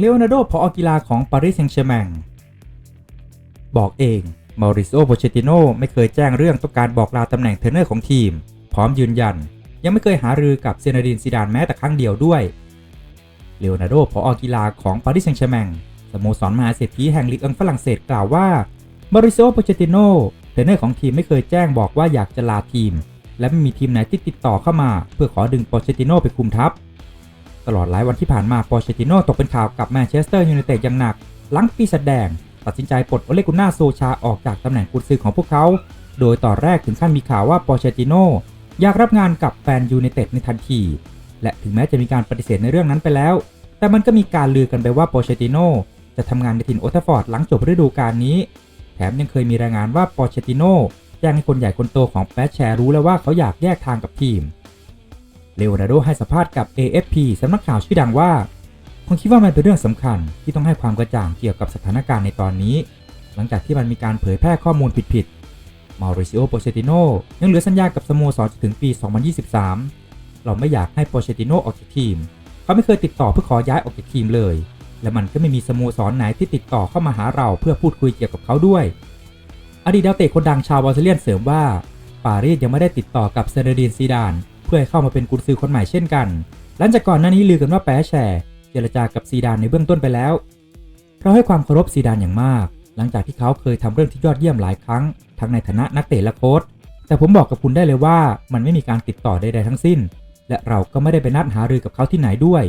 เลโอนาร์โดพอกีฬาของปารีสแซงต์แชร์แมงบอกเองมาริโอโปเชติโนไม่เคยแจ้งเรื่องต้องการบอกลาตำแหน่งเทรนเนอร์ของทีม พร้อมยืนยัน ยังไม่เคยหารือกับเซนาดินซีดานแม้แต่ครั้งเดียวด้วยเลโอนาร์โดพอกีฬาของปารีสแซงต์แชร์แมงสโมสรมหาเศรษฐีแห่งลีกเอิงฝรั่งเศสกล่าวว่ามาริโอโปเชติโนเทรนเนอร์ของทีมไม่เคยแจ้งบอกว่าอยากจะลาทีม และไม่มีทีมไหนที่ติดต่อเข้ามา เพื่อขอดึงโปเชติโนไปคุมทัพ ตลอดหลายวันที่ผ่านมาโปเชติโนตกเป็นข่าวกับแมนเชสเตอร์ยูไนเต็ดอย่างหนัก หลังปีศาจแดง ตัดสินใจปลดโอเลกุน่าโซชาออกจากตำแหน่งกุนซือของพวกเขา โดยตอนแรกถึงขั้นมีข่าวว่าโปเชติโนอยากรับงานกับแฟนยูไนเต็ดในทันที และถึงแม้จะมีการปฏิเสธในเรื่องนั้นไปแล้ว แต่มันก็มีการลือกันไปว่าโปเชติโนจะทำงานในถิ่นโอทัฟฟอร์ดหลังจบฤดูกาลนี้ แถมยังเคยมีรายงานว่าโปเชติโนแจ้งให้คนใหญ่คนโตของแปชแชร์รู้แล้วว่าเขาอยากแยกทางกับทีม เลโอนาร์โดให้สัมภาษณ์กับ AFP สำนักข่าวชื่อดังว่าผมคิดว่ามันเป็นเรื่องสำคัญที่ต้องให้ความกระจ่างเกี่ยวกับสถานการณ์ในตอนนี้ หลังจากที่มันมีการเผยแพร่ข้อมูลผิดๆมาริซิโอโปเชติโนยังเหลือสัญญากับสโมสรจนถึงปี 2023 เราไม่อยากให้โปเชติโนออกจากทีม เขาไม่เคยติดต่อเพื่อขอย้ายออกจากทีมเลย และมันก็ไม่มีสโมสรไหนที่ติดต่อเข้ามาหาเราเพื่อพูดคุยเกี่ยวกับเขาด้วย อดีตดาวเตะคนดังชาวบราซิเลียนเสริมว่าปารีสยังไม่ได้ติดต่อกับเซเดดินซีดาน เพื่อให้เข้ามาเป็นกุนซือคนใหม่เช่นกัน หลังจากก่อนหน้านี้ลือกันว่าแปะแชร์เจรจากับซีดานในเบื้องต้นไปแล้ว เราให้ความเคารพซีดานอย่างมาก หลังจากที่เขาเคยทำเรื่องที่ยอดเยี่ยมหลายครั้ง ทั้งในฐานะนักเตะและโค้ชแต่ผมบอกกับคุณได้เลยว่ามันไม่มีการติดต่อใดๆทั้งสิ้น และเราก็ไม่ได้ไปนัดหารือกับเขาที่ไหนด้วย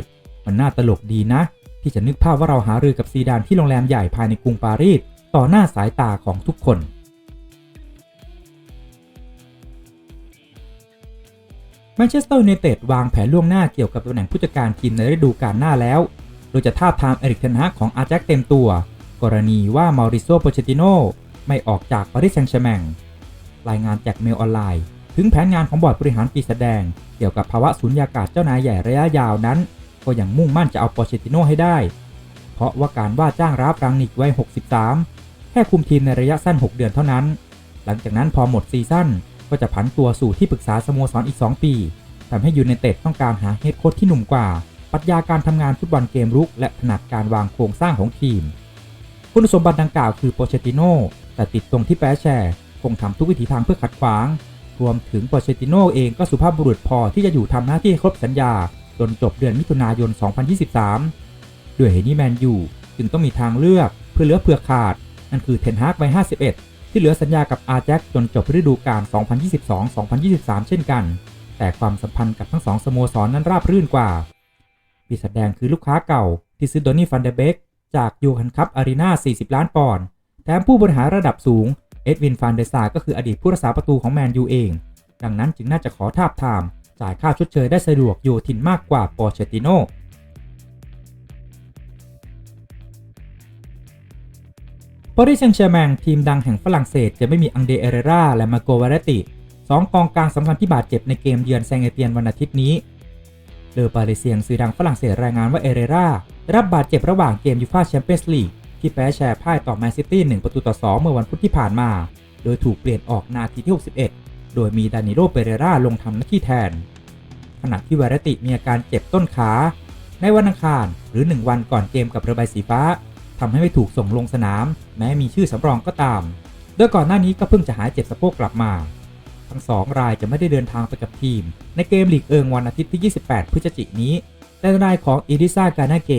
มันน่าตลกดีนะ ที่จะนึกภาพว่าเราหารือกับซีดานที่โรงแรมใหญ่ภายในกรุงปารีสต่อหน้าสายตาของทุกคน มนเชสเตอร์ยูไนเต็ดวางแผนล่วงหน้าเกี่ยวกับตำแหน่งผู้จัดการทีมในฤดูกาลหน้าแล้ว โดยจะท้าทามเอริกเทนฮากของอาแจ็คเต็มตัว กรณีว่ามาริโซโปเชติโนไม่ออกจากปารีสแซงต์แชร์แมงรายงานจากเมลออนไลน์ ถึงแผนงานของบอร์ดบริหารปีศาจแดง เกี่ยวกับภาวะสุญญากาศเจ้านายใหญ่ระยะยาวนั้น ก็ยังมุ่งมั่นจะเอาโปเชติโนให้ได้ เพราะว่าการว่าจ้างราฟรังนิกไว้ 63 แค่คุมทีมในระยะสั้น 6 เดือนเท่านั้น หลังจากนั้นพอหมดซีซั่นก็จะผันตัวสู่ที่ปรึกษาสโมสรออีก 2 ปี ทำให้ยูไนเต็ดต้องการหาเฮดโค้ชที่หนุ่มกว่า ปรัชญาการทำงานฟุตบอลเกมรุก และถนัดการวางโครงสร้างของทีม คุณสมบัติดังกล่าวคือโปเชติโนแต่ติดตรงที่แปะแชร์คงทำทุกวิถีทางเพื่อขัดขวาง รวมถึงโปเชติโนเองก็สุภาพบุรุษพอที่จะอยู่ทำหน้าที่ครบสัญญา จนจบเดือนมิถุนายน 2023 ด้วยเหตุนี้แมนยูจึงต้องมีทางเลือกเพื่อเหลือเผื่อขาด นั่นคือเทนฮากวัย51 ที่เหลือสัญญากับอาแจ็คจนจบฤดูกาล2022-2023 เช่นกัน แต่ความสัมพันธ์กับทั้งสองสโมสรนนั้นราบรื่นกว่า ปีศาจแดงคือลูกค้าเก่า ที่ซื้อโดนี่ฟันเดเบกจากยูฮันคัพอารีนา40 ล้านปอนด์แถมผู้บริหารระดับสูง เอ็ดวินฟานเดซาก็คืออดีตผู้รักษาประตูของแมนยูเอง ดังนั้นจึงน่าจะขอทาบทาม จ่ายค่าชดเชยได้สะดวกโยทินมากกว่าปอเชติโนปารีสแซงต์แชร์แมงทีมดังแห่งฝรั่งเศสจะไม่มีอังเดเอเรราและมาโกวาเรติ สองกองกลางสำคัญที่บาดเจ็บในเกมเยือนแซงเอเตียนวันอาทิตย์นี้เลอปาริเซียงสื่อดังฝรั่งเศสรายงานว่าเอเรราได้รับบาดเจ็บระหว่างเกมยูฟ่าแชมเปี้ยนส์ลีกที่แพ้แชร์พ่ายต่อแมนซิตี้1ประตูต่อ 2 เมื่อวันพุธที่ผ่านมา โดยถูกเปลี่ยนออกนาทีที่ 61 โดยมีดานิโลเปเรราลงทำหน้าที่แทน ขณะที่วารติมีอาการเจ็บต้นขา ในวันอังคารหรือ 1 วันก่อนเกมกับเรือใบสีฟ้าทำให้ไม่ถูกส่งลงสนาม แม้มีชื่อสำรองก็ตาม โดยก่อนหน้านี้ก็เพิ่งจะหายเจ็บสะโพกกลับมา ทั้งสองรายจะไม่ได้เดินทางไปกับทีม ในเกมลีกเอิงวันอาทิตย์ที่ 28 พฤศจิกนี้แต่นายของอิริซากานาเก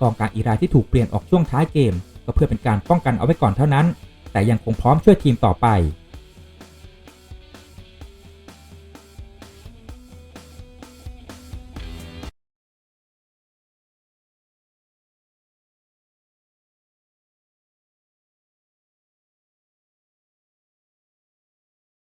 กองกลางอีรายที่ถูกเปลี่ยนออกช่วงท้ายเกม ก็เพื่อเป็นการป้องกันเอาไว้ก่อนเท่านั้น แต่ยังคงพร้อมช่วยทีมต่อไป